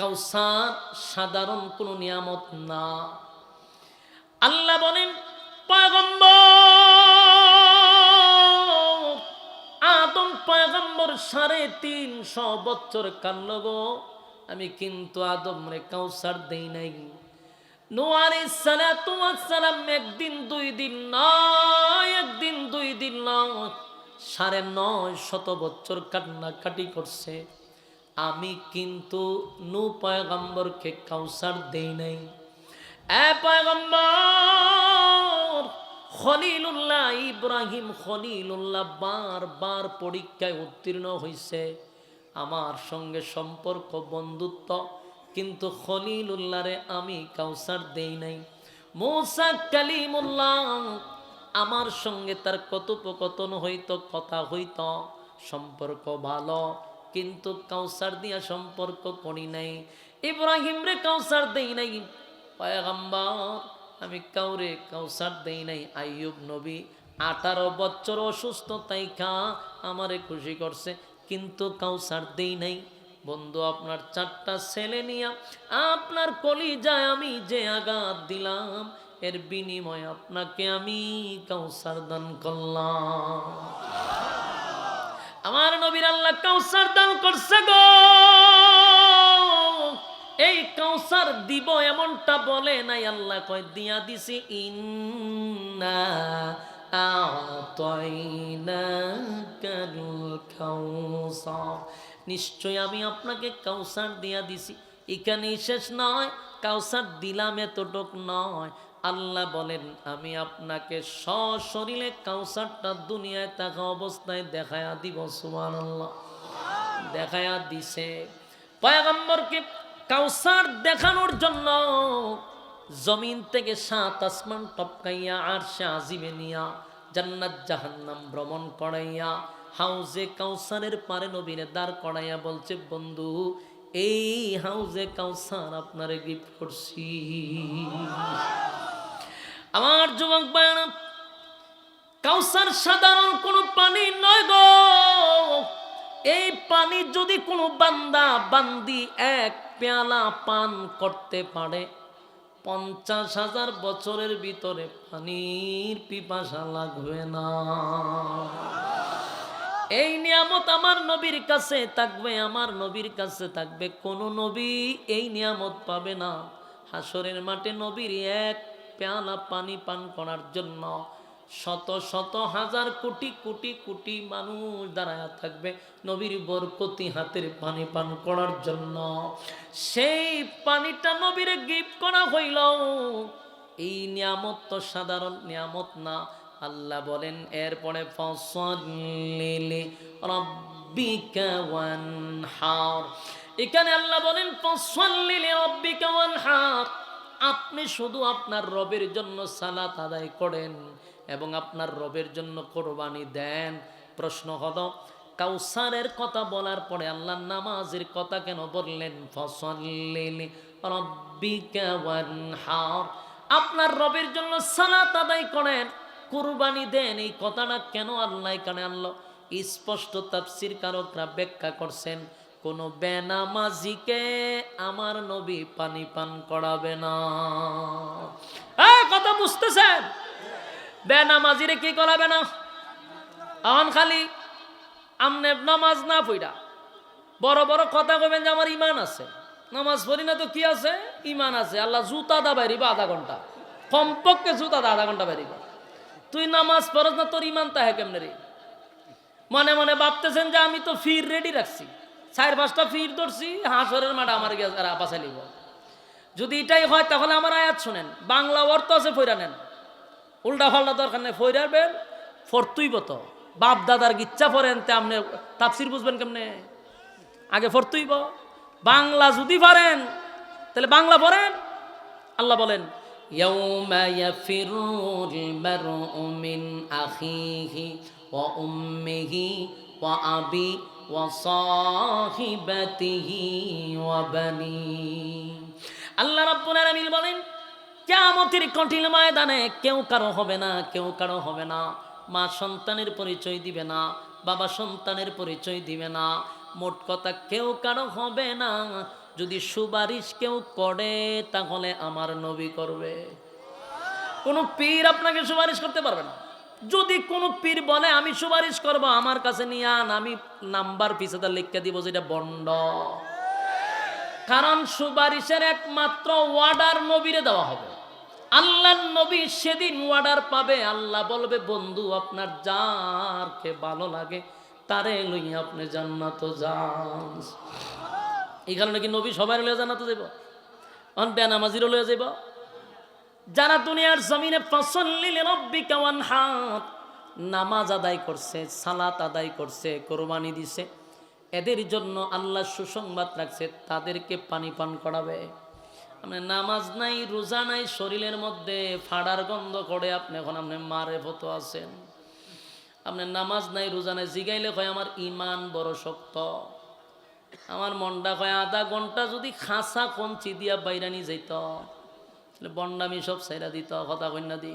কাউসার সাধারণ কোনো নিয়ামত না। আল্লাহ বলেন আদম পয়গম্বর সাড়ে তিনশো বছর কান্ল গো। আমি কিন্তু আদম রে কাউসার দেই নাই। নোয়ারে সালাম একদিন, দুই দিন নয়, একদিন, দুই দিন নয়, সাড়ে নয় শত বছর কান্নাকাটি করছে। আমি কিন্তু নু পয়গম্বরকে কাউসার দেই নাই। এ পয়গম্বর, খলিলুল্লাহ ইব্রাহিম খলিলুল্লাহ বার বার পরীক্ষায় উত্তীর্ণ হইছে। আমার সঙ্গে সম্পর্ক, বন্ধুত্ব, কিন্তু খলিলুল্লাহরে আমি কাউসার দেই নাই। মৌসা কালিমুল্লাহ, আমার সঙ্গে তার কথোপকথন হইতো, কথা হইত, সম্পর্ক ভালো। কিন্তু কাউসার দিয়া সম্পর্ক করি নাই। ইব্রাহিম রে কাউসার দেই নাই। পয়গম্বর, আমি কাউরে কাউসার দেই নাই। আইয়ুব নবী, আঠারো বছর অসুস্থ তাই খা, আমারে খুশি করছে, কিন্তু কাউসার দেই নাই। বন্ধু, আপনার চারটা ছেলে নিয়া, আপনার কলি যায় আমি যে আঘাত দিলাম, এর বিনিময়ে আপনাকে আমি কাউসার দান করলাম। আমার নবীর আল্লাহ কাউসার দান করছে গো। এই কাউসার দিব এমনটা বলে নাই, আল্লাহ কয়, দিয়া দিছি, ইন্না নিশ্চয় আমি আপনাকে কাউসার দিয়া দিছি। এখানেই শেষ নয়, কাউসার দিলাম এতটুক নয়। আল্লাহ বলেন, আমি আপনাকে সশরীরে কাউসারটা দুনিয়ায় থাকা অবস্থায় দেখায়া দিব সুমান আল্লাহ দেখায়া দিছে। পয়গম্বরকে কাউসার দেখানোর জন্য জমিন থেকে সাত আসমান টপকাইয়া আর সে আজিমে নিয়া জান্নাত জাহান্নাম ভ্রমণ করাইয়া হাউজে কাউসারের পারে নবীনে দাঁড় করাইয়া বলছে, বন্ধু, এই হাউজে কাউসার আপনারে গিফট করছি। আমার যুবক বায়না, কাউসার সাধারণ কোনো পানি নয় গো। এই পানি যদি কোনো বান্দা বান্দি এক পেয়ালা পান করতে পারে, পঞ্চাশ হাজার বছরের ভিতরে পানির পিপাসা লাগবে না। এই নিয়ামত আমার নবীর কাছে থাকবে, আমার নবীর কাছে থাকবে। কোন নবী এই নিয়ামত পাবে না। হাসরের মাঠে নবীর এক পেয়ালা পানি পান করার জন্য শত শত হাজার কোটি কোটি কোটি মানুষ দাঁড়ায় থাকবে নবীর বরকতি হাতের পানি পান করার জন্য। সেই পানিটা নবীরে গিফট করা হইল। এই নিয়ামত তো সাধারণ নিয়ামত না। আল্লাহ বলেন, এরপরে এখানে আল্লাহ বলেন ফসলিলি রব্বিকা ওয়ানহার। আপনি শুধু আপনার রবের জন্য সালাত আদায় করেন এবং আপনার রবের জন্য কোরবানি দেন। প্রশ্ন হলো, কাউসারের কথা বলার পরে আল্লাহ নামাজের কথা কেন বললেন? ফসলিলি রব্বিকা ওয়ানহার। আপনার রবের জন্য সালাত আদায় করেন, কুরবানি দেন, এই কথাটা কেন আল্লাহ এখানে আনলো? স্পষ্ট তাফসির কারকরা ব্যাখ্যা করছেন কোনো বেনামাজিকে আমার নবী পানি পান করাবে না। কথা বুঝতেছেন? বেনামাজিরে কি করাবে না? আহন খালি, আমনে নামাজ না পইরা বড় বড় কথা কবেন যে আমার ইমান আছে। নামাজ পড়ি না তো কি আছে? ইমান আছে। আল্লাহ জুতা দা বাইরিবা আধা ঘণ্টা। কমপক্ষে জুতা দা আধা ঘণ্টা বাইরিবা। তুই নামাজ পড়স না, তোর ইমান তাহে কেমনে রে? মনে মনে ভাবতেছেন যে আমি তো ফির রেডি রাখছি। চার পাঁচটা ফির ধরছি হাঁসরের মাঠে আমার গিয়ে বাঁচাই লিব যদি এটাই হয় তাহলে আমার আয়াত শুনেন বাংলা অর্থ আছে ফইরা নেন উল্টা ফাল্টা দরকার নেই ফইরার বেন ফরতুই বত বাপ দাদার গিচ্ছা পড়েন তে আপনি তাপসির বুঝবেন কেমনে আগে ফরতুইব বাংলা যদি পারেন তাহলে বাংলা পড়েন আল্লাহ বলেন يوم يفر المرء من أخيه وأمه وأبي وصاحبته وبنيه আল্লাহ রাব্বুল আলামিন বলেন কিয়ামতের কঠিন ময়দানে কেউ কারো হবে না কেউ কারো হবে না মা সন্তানের পরিচয় দিবে না বাবা সন্তানের পরিচয় দিবে না মোট কথা কেউ কারো হবে না যদি সুপারিশ কেউ করে তাহলে আমার নবী করবে কোনো পীর আপনাকে সুপারিশ করতে পারবে না যদি কোনো পীর বলে, আমি সুপারিশ করব, আমার কাছে নিয়ে আন, আমি নাম্বার পিছাতে লিখে দিব যেটা বন্ড। কারণ সুপারিশের একমাত্র ওয়ার্ডার নবীরে দেওয়া হবে। আল্লাহর নবী সেদিন ওয়ার্ডার পাবে, আল্লাহ বলবে, বন্ধু, আপনার যারকে ভালো লাগে, তারে লইয়া আপনি জান্নাত যান। এই কারণে কি নবী সবাই লইয়া জান্নাত যাইব? অন বেনামাজিরও লইয়া যাইব? যারা দুনিয়ার জমিনে ওয়ানহার নামাজ আদায় করছে, সালাত আদায় করছে, কোরবানি দিছে, এদের জন্য আল্লাহ সুসংবাদ রাখছে, তাদেরকে পানি পান করাবে। আপনি নামাজ নাই, রোজা নাই, শরীরের মধ্যে ফাড়ার গন্ধ করে আপনি এখন আপনি মারে ফতো আছেন। আপনি নামাজ নাই, রোজা নাই, জিগাইলে কয়, আমার ইমান বড় শক্ত। আমার মনটা কয়, আধা ঘণ্টা যদি খাসা কঞ্চি দিয়া বাইরানি যাইত। বন্ডামি সব সাইরা দিত কথা কন্যা দি।